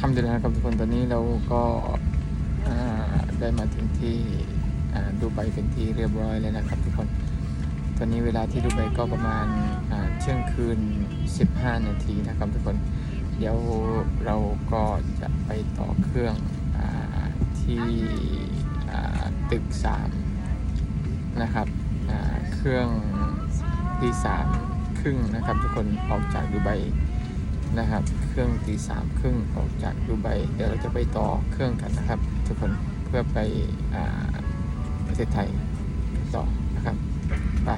ทำดีแล้วนะครับทุกคนตอนนี้เราก็ได้มาถึงที่ดูไบเป็นที่เรียบร้อยแล้วนะครับทุกคน ตอนนี้เวลาที่ดูไบก็ประมาณอ่าเที่ยงคืน 15 นาทีนะครับทุกคน เดี๋ยวเราก็จะไปต่อเครื่องอที่ตึก 3 นะครับเครื่องตีสามครึ่งนะครับทุกคนออกจากดูไบ นะครับ เครื่องตีสามครึ่งออกจากดูไบเดี๋ยวเราจะไปต่อเครื่องกันนะครับ ทุกคนเพื่อไปอ่าประเทศไทยต่อนะครับไป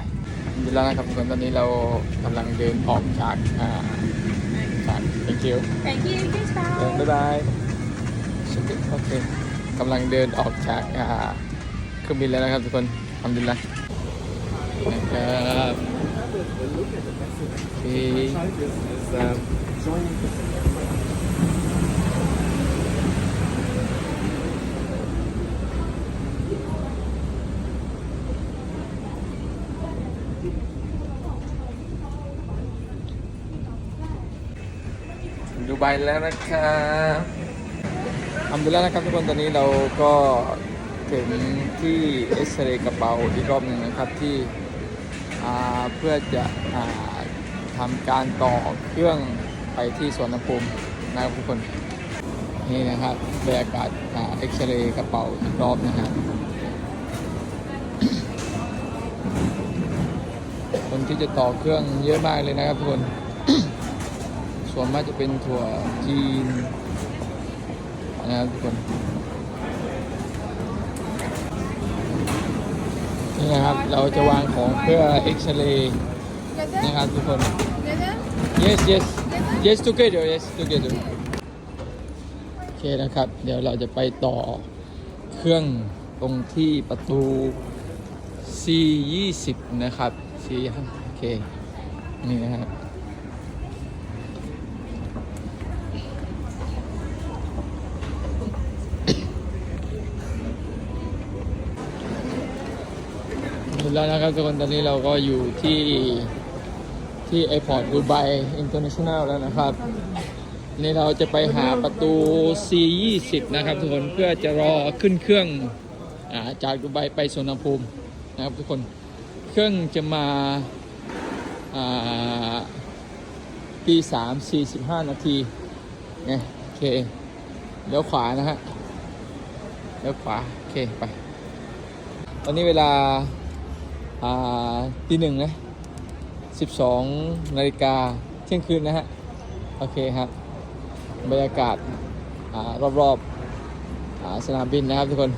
ดีแล้วนะครับทุกคนตอนนี้เรากำลังเดินออกจากอ่าจาก thank you Thank you, goodbye. เดินบ๊ายบายโอเคกำลังเดินออกจากอ่าเครื่องบินแล้วนะครับทุกคนทำดีแล้วนะครับโอเค ดูไบแล้วนะครับทำดีแล้วนะครับทุกคนตอนนี้เราก็ถึงที่เอ็กซเรย์กระเป๋าอีกรอบหนึ่งนะครับที่เพื่อจะอทำการต่อเครื่อง ไปที่สวนภูมินะครับทุกคนนี่นะครับบรรยากาศอ่าเอ็กซเรย์กระเป๋าอีกรอบนะครับคนที่จะต่อเครื่องเยอะมากเลยนะครับทุกคนส่วนมากจะเป็นถั่วจีนนะครับทุกคนนี่นะครับเราจะวางของเพื่อเอ็กซเรย์นะครับทุกคน yes yes yes together yes together โอเคนะครับ เดี๋ยวเราจะไปต่อเครื่องตรงที่ประตู C 20นะครับ C โอเค นี่นะครับแล้วนะครับทุกคนตอนนี้เราก็อยู่ที่ ที่ไอพอร์ตดูไบอินเตอร์เนชั่นแนลแล้วนะครับนี่เราจะไปหาประตู C20 นะครับทุกคนเพื่อจะรอขึ้นเครื่องอาจากดูไบไปสุวรรภูมินะครับทุกคนเครื่องจะมาตีสามสี่สิบห้านาทีไงโอเคเลี้ยวขวานะฮะเลี้ยวขวาโอเคไป ตอนนี้เวลาอ่าตีหนึ่งนะ สิบสองนาฬิกาเที่ยงคืนนะฮะ โอเคครับ บรรยากาศอรอบๆอ่าสนามบินนะครับทุกคน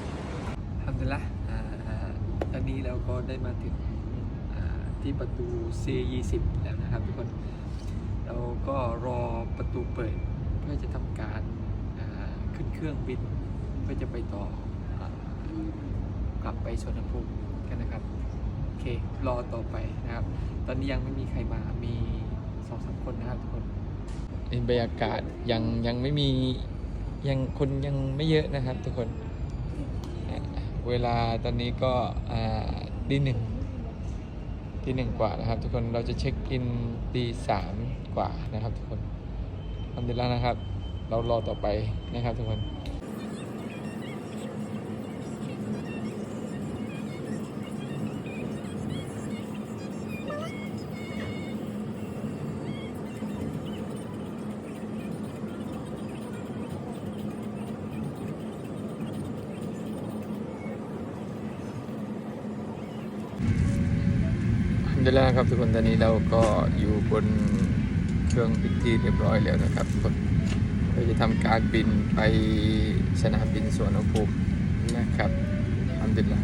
ทำเสร็จแล้วอ่าตอนนี้เราก็ได้มาถึงที่ประตู C20 แล้วนะครับทุกคน เราก็รอประตูเปิดเพื่อจะทำการขึ้นเครื่องบินเพื่อจะไปต่ออกลับไปสวนภูมิกันนะครับ เค รอต่อไปนะครับ ตอนนี้ยังไม่มีใครมา มีสองสามคนนะครับทุกคนเป็นบรรยากาศยังยังไม่มียังคนยังไม่เยอะนะครับ ทุกคน เวลาตอนนี้ก็ตีหนึ่งตีหนึ่งกว่านะครับ ทุกคนเราจะเช็คอินตีสามกว่านะครับ ทุกคนทำดีแล้วนะครับ เรารอต่อไปนะครับ ทุกคน เดี๋ยวแล้วนะครับทุกคนตอนนี้เราก็อยู่บนเครื่องบินที่เรียบร้อยแล้วนะครับทุกคนเราจะทำการบินไปสนามบินสวนภูมินะครับทำดีแล้ว